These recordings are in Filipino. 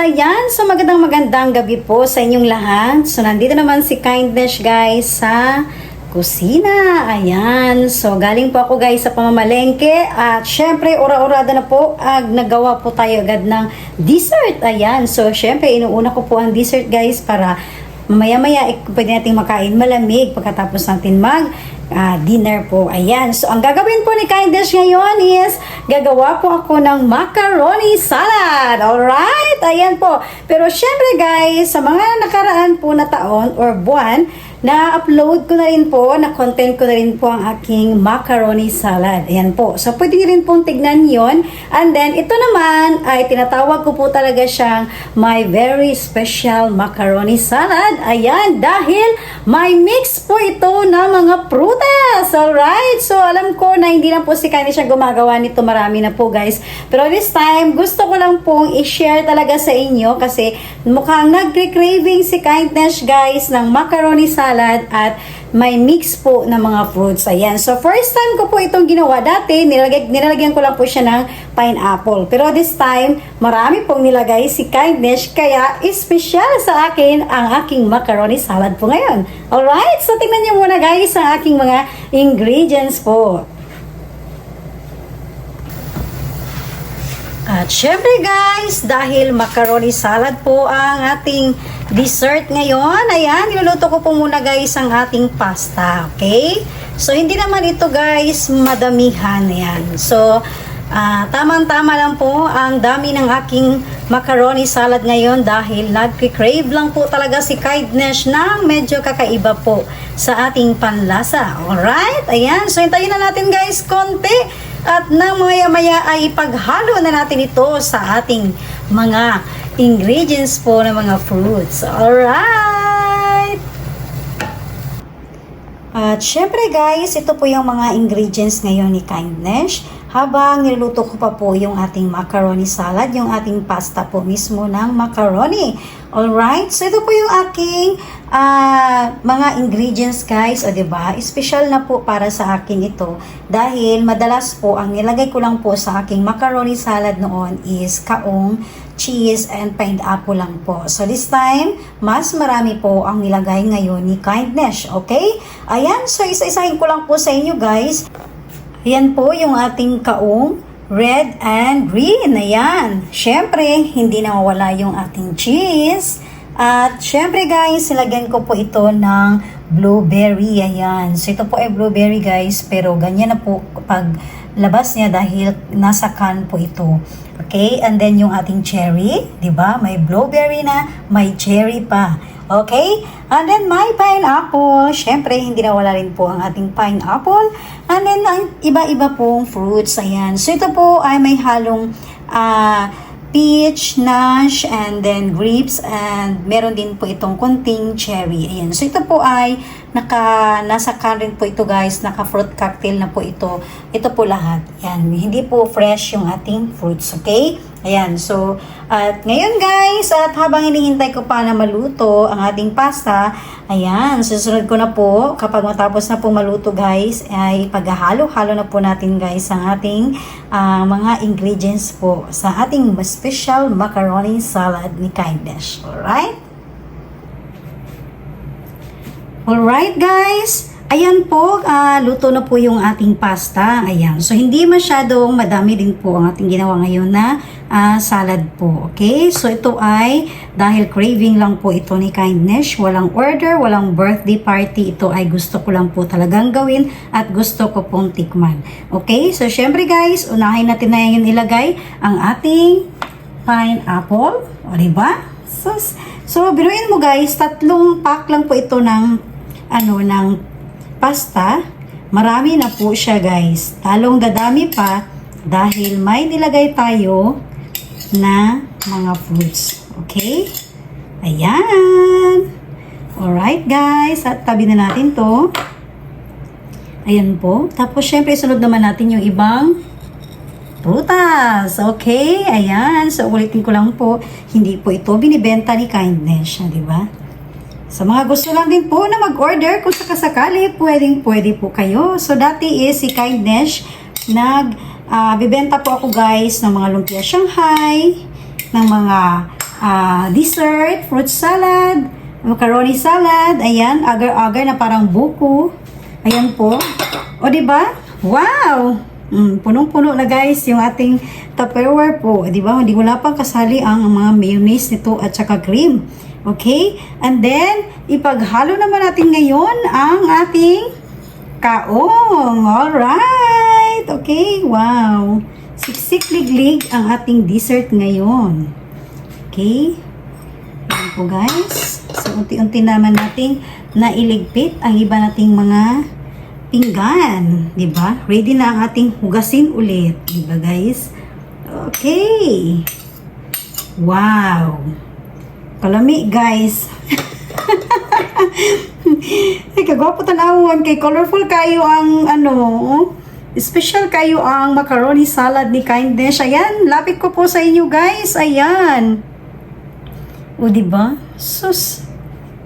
guys! Ayan, so magandang magandang gabi po sa inyong lahat. So nandito naman si Kindness guys sa kusina. Ayan, so galing po ako guys sa pamamalengke at syempre ora-orada na po ag nagawa po tayo agad ng dessert. Ayan, so syempre inuuna ko po ang dessert guys para mamaya-maya eh, pwede natin makain malamig pagkatapos natin mag ah, dinner po. Ayan. So, ang gagawin po ni Kindness ngayon is gagawa po ako ng macaroni salad. Alright? Ayan po. Pero syempre guys, sa mga nakaraan po na taon or buwan, na-upload ko na rin po, na-content ko na rin po ang aking macaroni salad. Ayan po. So, pwede rin pong tignan yon And then, ito naman ay tinatawag ko po talaga siyang my very special macaroni salad. Ayan, dahil may mix po ito ng mga prutas. Alright? So, alam ko na hindi na po si Kanye siya gumagawa nito. Marami na po, guys. Pero this time, gusto ko lang pong i-share talaga sa inyo kasi mukhang nagre-craving si Kindness, guys, ng macaroni salad at may mix po ng mga fruits. Ayan. So, first time ko po itong ginawa. Dati, nilagay, nilalagyan ko lang po siya ng pineapple. Pero this time, marami pong nilagay si Kindness. Kaya, special sa akin ang aking macaroni salad po ngayon. Alright? So, tingnan niyo muna guys ang aking mga ingredients po. At syempre guys, dahil macaroni salad po ang ating dessert ngayon, ayan, niluluto ko po muna guys ang ating pasta, okay? So, hindi naman ito guys madamihan, ayan. So, ah, tamang-tama lang po ang dami ng aking macaroni salad ngayon dahil nagki-crave lang po talaga si Kindness ng medyo kakaiba po sa ating panlasa. Alright? Ayan, so hintayin na natin guys konti at nang maya-maya ay ipaghalo na natin ito sa ating mga ingredients po ng mga fruits. Alright! At syempre guys, ito po yung mga ingredients ngayon ni Kindness. Habang niluluto ko pa po yung ating macaroni salad, yung ating pasta po mismo ng macaroni. Alright, so ito po yung aking ah, mga ingredients guys, o ba diba? Special na po para sa akin ito dahil madalas po ang nilagay ko lang po sa aking macaroni salad noon is kaong cheese and pineapple lang po. So this time, mas marami po ang nilagay ngayon ni Kindness, okay? Ayan, so isa-isahin ko lang po sa inyo guys. Ayan po yung ating kaong red and green. Ayan. Siyempre, hindi na mawala yung ating cheese. At syempre guys, silagyan ko po ito ng blueberry. Ayan. So ito po ay blueberry guys, pero ganyan na po pag labas niya dahil nasa can po ito. Okay? And then yung ating cherry, 'di ba? May blueberry na, may cherry pa. Okay? And then may pineapple. Syempre, hindi na wala rin po ang ating pineapple. And then ang iba-iba pong fruits. Ayan. So ito po ay may halong ah peach, nash, and then grapes, and meron din po itong kunting cherry. Ayan. So, ito po ay naka, nasa rin po ito guys, naka fruit cocktail na po ito. Ito po lahat. Ayan. Hindi po fresh yung ating fruits, okay? Ayan. So, at ngayon guys, at habang hinihintay ko pa na maluto ang ating pasta, ayan, susunod ko na po, kapag matapos na po maluto guys, ay paghahalo-halo na po natin guys ang ating ah, mga ingredients po sa ating special macaroni salad ni Kindness. Alright? Alright guys, ayan po, ah, luto na po yung ating pasta. Ayan, so hindi masyadong madami din po ang ating ginawa ngayon na ah, salad po. Okay, so ito ay dahil craving lang po ito ni Kindness, walang order, walang birthday party, ito ay gusto ko lang po talagang gawin at gusto ko pong tikman. Okay, so syempre guys, unahin natin na yung ilagay ang ating pineapple. O, diba? So, so biruin mo guys, tatlong pack lang po ito ng ano, ng pasta. Marami na po siya guys. Talong dadami pa dahil may nilagay tayo na mga fruits. Okay? Ayan. Alright guys, at tabi na natin to. Ayan po. Tapos syempre sunod naman natin yung ibang prutas. Okay? Ayan. So ulitin ko lang po, hindi po ito binibenta ni Kindness, di ba? Sa mga gusto lang din po na mag-order, kung sakasakali, pwedeng pwede po kayo. So, dati is si Kindness, nag, bibenta po ako guys ng mga lumpia Shanghai, ng mga ah, dessert, fruit salad, macaroni salad, ayan, agar-agar na parang buko. Ayan po. O, ba? Wow! Mm, punong-puno na guys yung ating Tupperware po. Ba? Hindi wala pang kasali ang mga mayonnaise nito at saka cream. Okay? And then, ipaghalo naman natin ngayon ang ating kaong. Alright! Okay, wow. Siksik liglig ang ating dessert ngayon. Okay? Ayan po guys. So, unti-unti naman nating nailigpit ang iba nating mga pinggan. ba? Ready na ang ating hugasin ulit. ba guys? Okay. Wow. Kalami guys. Ay, kagwapo tanawon kay colorful kayo ang ano, special kayo ang macaroni salad ni Kindness. Ayan, lapit ko po sa inyo guys. Ayan. O, di ba? Sus.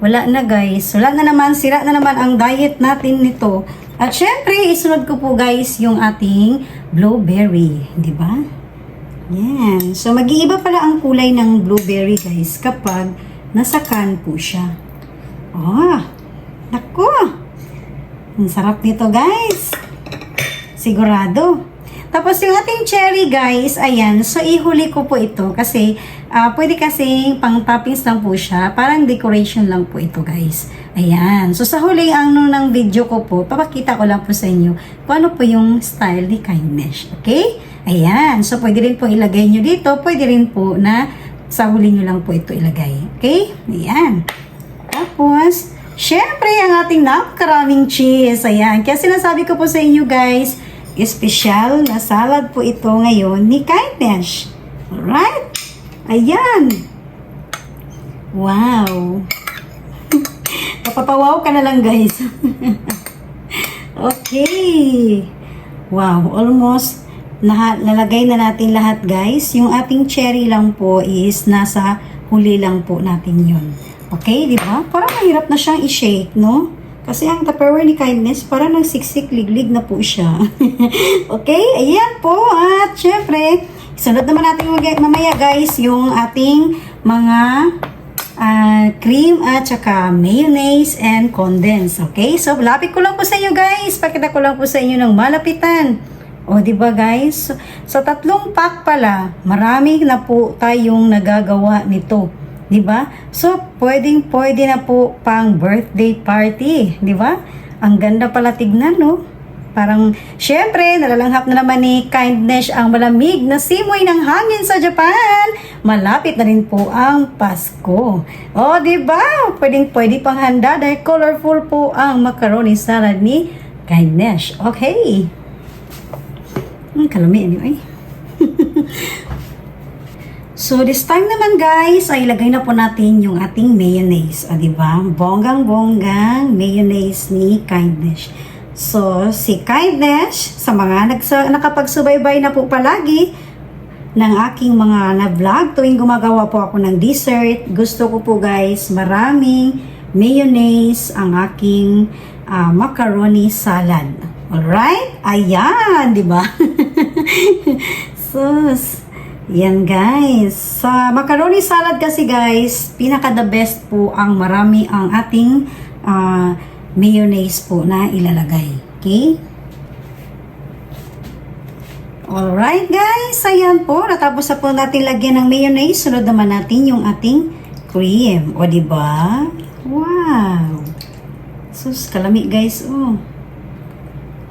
Wala na guys. Wala na naman. Sira na naman ang diet natin nito. At syempre, isunod ko po guys yung ating blueberry. Di ba? Yan. So, mag-iiba pala ang kulay ng blueberry guys kapag nasa can po siya. Ah, nako. Ang sarap nito guys. Sigurado. Tapos yung ating cherry guys, ayan, so ihuli ko po ito kasi ah, pwede kasi pang toppings lang po siya, parang decoration lang po ito guys. Ayan, so sa huli ang ano ng video ko po, papakita ko lang po sa inyo kung ano po yung style ni Kindness, okay? Ayan, so pwede rin po ilagay nyo dito, pwede rin po na sa huli nyo lang po ito ilagay, okay? Ayan. Tapos, syempre, ang ating napakaraming cheese. Ayan. Kaya sinasabi ko po sa inyo guys, espesyal na salad po ito ngayon ni Kindness. Alright? Ayan. Wow. Napapawaw ka na lang guys. okay. Wow, almost lahat, nalagay na natin lahat guys. Yung ating cherry lang po is nasa huli lang po natin yun. Okay, di ba? Parang mahirap na siyang i-shake, no? Kasi ang Tupperware ni Kindness, parang nagsiksik liglig na po siya. okay, ayan po. At syempre, sunod naman natin mamaya guys yung ating mga ah, cream at saka mayonnaise and condense. Okay, so lapit ko lang po sa inyo guys. Pakita ko lang po sa inyo ng malapitan. O, di ba guys? Sa tatlong pack pala, marami na po tayong nagagawa nito. 'di ba? So, pwedeng pwede na po pang birthday party, 'di ba? Ang ganda pala tignan, no? Parang, syempre, nalalanghap na naman ni Kindness ang malamig na simoy ng hangin sa Japan. Malapit na rin po ang Pasko. O, di ba? Pwedeng pwede pang handa dahil colorful po ang macaroni salad ni Kindness. Okay. Hmm, kalami anyway. So, this time naman guys, ay ilagay na po natin yung ating mayonnaise. O, diba? Bonggang-bonggang mayonnaise ni Kindness. So, si Kindness, sa mga nagsa, nakapagsubaybay na po palagi ng aking mga na-vlog tuwing gumagawa po ako ng dessert, gusto ko po guys, maraming mayonnaise ang aking ah, macaroni salad. Alright? Ayan, di ba? Sus. Yan guys. Sa macaroni salad kasi guys, pinaka the best po ang marami ang ating ah, mayonnaise po na ilalagay. Okay? Alright guys, ayan po. Natapos na po natin lagyan ng mayonnaise. Sunod naman natin yung ating cream. O, ba? Wow. Sus, kalami guys. Oh.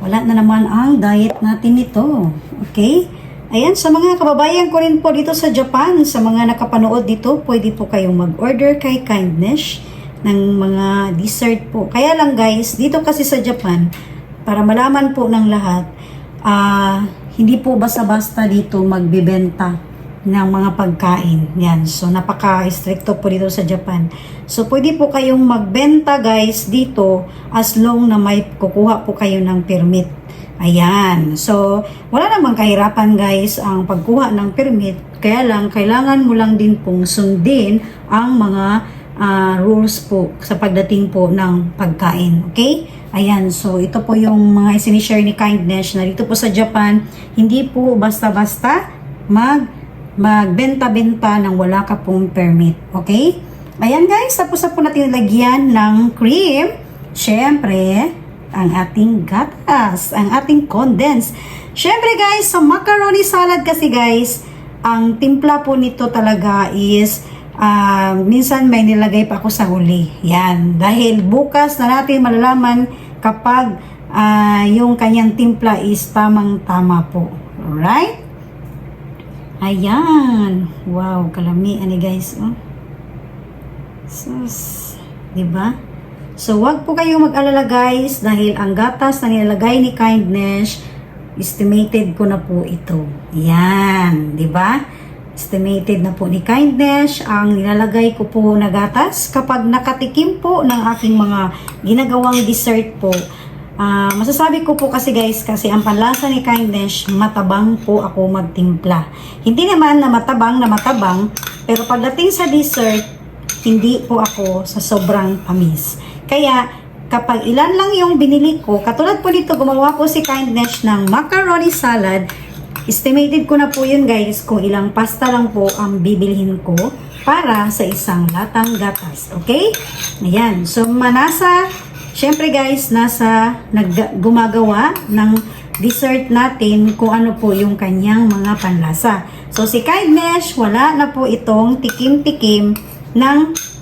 Wala na naman ang diet natin nito. Okay? Ayan, sa mga kababayan ko rin po dito sa Japan, sa mga nakapanood dito, pwede po kayong mag-order kay Kindness ng mga dessert po. Kaya lang guys, dito kasi sa Japan, para malaman po ng lahat, ah, hindi po basta-basta dito magbibenta ng mga pagkain. Yan. So, napaka-stricto po dito sa Japan. So, pwede po kayong magbenta guys dito as long na may kukuha po kayo ng permit. Ayan. So, wala namang kahirapan guys ang pagkuha ng permit. Kaya lang, kailangan mo lang din pong sundin ang mga ah, rules po sa pagdating po ng pagkain. Okay? Ayan. So, ito po yung mga isinishare ni Kindness na dito po sa Japan, hindi po basta-basta mag magbenta-benta ng wala ka pong permit. Okay? Ayan guys, tapos na po natin lagyan ng cream. Siyempre, ang ating gatas, ang ating condense. Siyempre guys, sa macaroni salad kasi guys, ang timpla po nito talaga is ah, minsan may nilagay pa ako sa huli. Yan. Dahil bukas na natin malalaman kapag ah, yung kanyang timpla is tamang-tama po. Alright? Ayan. Wow, kalami. Ani guys, oh. Sus. Diba? So, wag po kayong mag-alala guys dahil ang gatas na nilalagay ni Kindness, estimated ko na po ito. Yan. Diba? Estimated na po ni Kindness ang nilalagay ko po na gatas kapag nakatikim po ng aking mga ginagawang dessert po. Ah, masasabi ko po kasi guys, kasi ang panlasa ni Kindness, matabang po ako magtimpla. Hindi naman na matabang na matabang, pero pagdating sa dessert, hindi po ako sa sobrang tamis. Kaya, kapag ilan lang yung binili ko, katulad po dito, gumawa po si Kindness ng macaroni salad, estimated ko na po yun guys, kung ilang pasta lang po ang bibilhin ko para sa isang latang gatas. Okay? Ayan. So, manasa, syempre guys, nasa gumagawa ng dessert natin kung ano po yung kanyang mga panlasa. So, si Kindness, wala na po itong tikim-tikim ng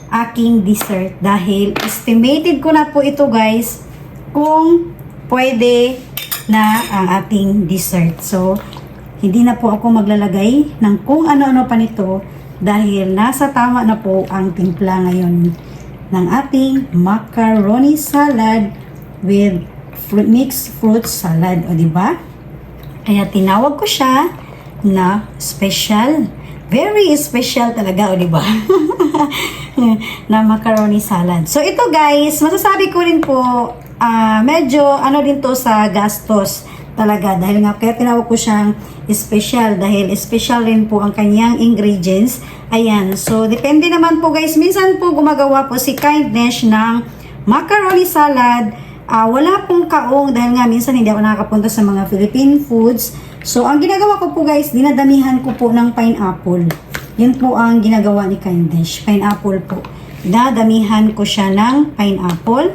aking dessert dahil estimated ko na po ito guys kung pwede na ang ating dessert. So, hindi na po ako maglalagay ng kung ano-ano pa nito dahil nasa tama na po ang timpla ngayon ng ating macaroni salad with fruit, mixed fruit salad. O, di ba? Kaya tinawag ko siya na special. Very special talaga, o di ba? na macaroni salad. So ito guys, masasabi ko rin po, ah, medyo ano din to sa gastos talaga dahil nga kaya tinawag ko siyang special dahil special rin po ang kanyang ingredients. Ayan, so depende naman po guys. Minsan po gumagawa po si Kindness ng macaroni salad. Ah, wala pong kaong dahil nga minsan hindi ako nakakapunta sa mga Philippine foods. So, ang ginagawa ko po guys, dinadamihan ko po ng pineapple. Yun po ang ginagawa ni Kindness. Pineapple po. Dadamihan ko siya ng pineapple.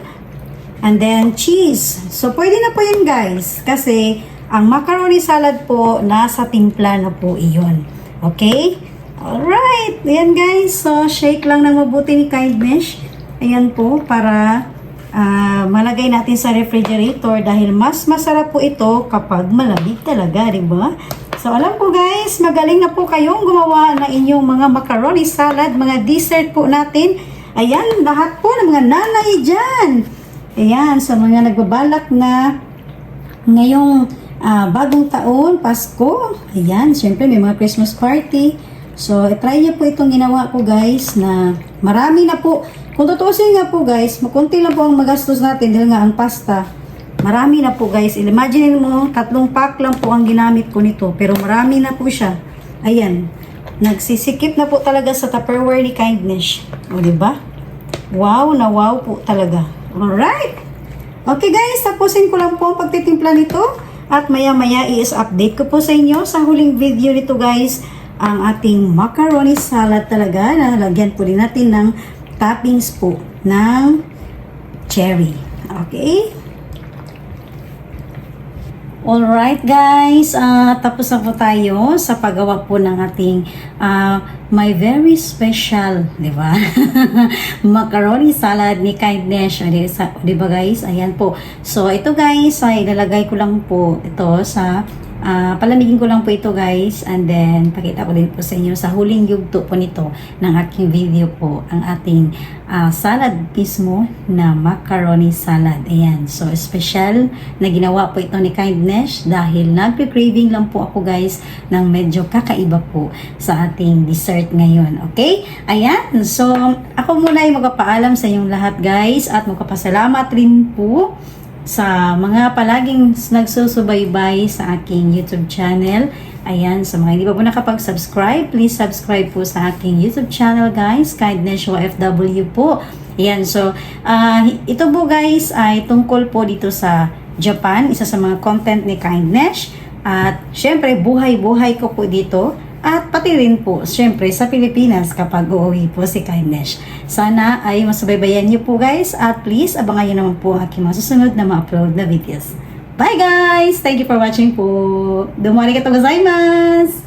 And then, cheese. So, pwede na po yun guys. Kasi, ang macaroni salad po, nasa timpla na po iyon. Okay? Alright. Ayan guys. So, shake lang ng mabuti ni Kindness. Ayan po, para ah, malagay natin sa refrigerator dahil mas masarap po ito kapag malamig talaga, di ba? So, alam ko guys, magaling na po kayong gumawa ng inyong mga macaroni salad, mga dessert po natin. Ayan, lahat po ng mga nanay dyan. Ayan, sa mga nagbabalak na ngayong ah, bagong taon, Pasko. Ayan, syempre may mga Christmas party. So, try niyo po itong ginawa ko guys na marami na po. Kung tutusin nga po guys, makunti lang po ang magastos natin dahil nga ang pasta. Marami na po guys. Imagine mo, tatlong pack lang po ang ginamit ko nito. Pero marami na po siya. Ayan. Nagsisikip na po talaga sa Tupperware ni Kindness. O, di ba? Wow na wow po talaga. Alright. Okay guys, tapusin ko lang po ang pagtitimpla nito. At maya-maya i-update ko po sa inyo sa huling video nito guys ang ating macaroni salad talaga na po din natin ng toppings po ng cherry. Okay? Alright guys, ah tapos na po tayo sa paggawa po ng ating ah, my very special, di ba? Macaroni salad ni Kindness. O, sa, di ba guys? Ayan po. So ito guys, ay ilalagay ko lang po ito sa Ah, palamigin ko lang po ito guys and then pakita ko din po sa inyo sa huling yugto po nito ng aking video po ang ating ah, salad mismo na macaroni salad. Ayan. So special na ginawa po ito ni Kindness dahil nagpe-craving lang po ako guys ng medyo kakaiba po sa ating dessert ngayon. Okay? Ayan. So ako muna ay magpapaalam sa inyong lahat guys at magpapasalamat rin po sa mga palaging nagsusubaybay sa aking YouTube channel. Ayan, sa mga hindi pa po nakapag-subscribe, please subscribe po sa aking YouTube channel guys, Kindness OFW po. Ayan, so ah, ito po guys ay tungkol po dito sa Japan, isa sa mga content ni Kindness. At syempre, buhay-buhay ko po dito at pati rin po, syempre, sa Pilipinas kapag uuwi po si Kindness. Sana ay masubaybayan niyo po guys at please abangan niyo naman po aking mga susunod na ma-upload na videos. Bye guys! Thank you for watching po. Domo arigatou gozaimasu!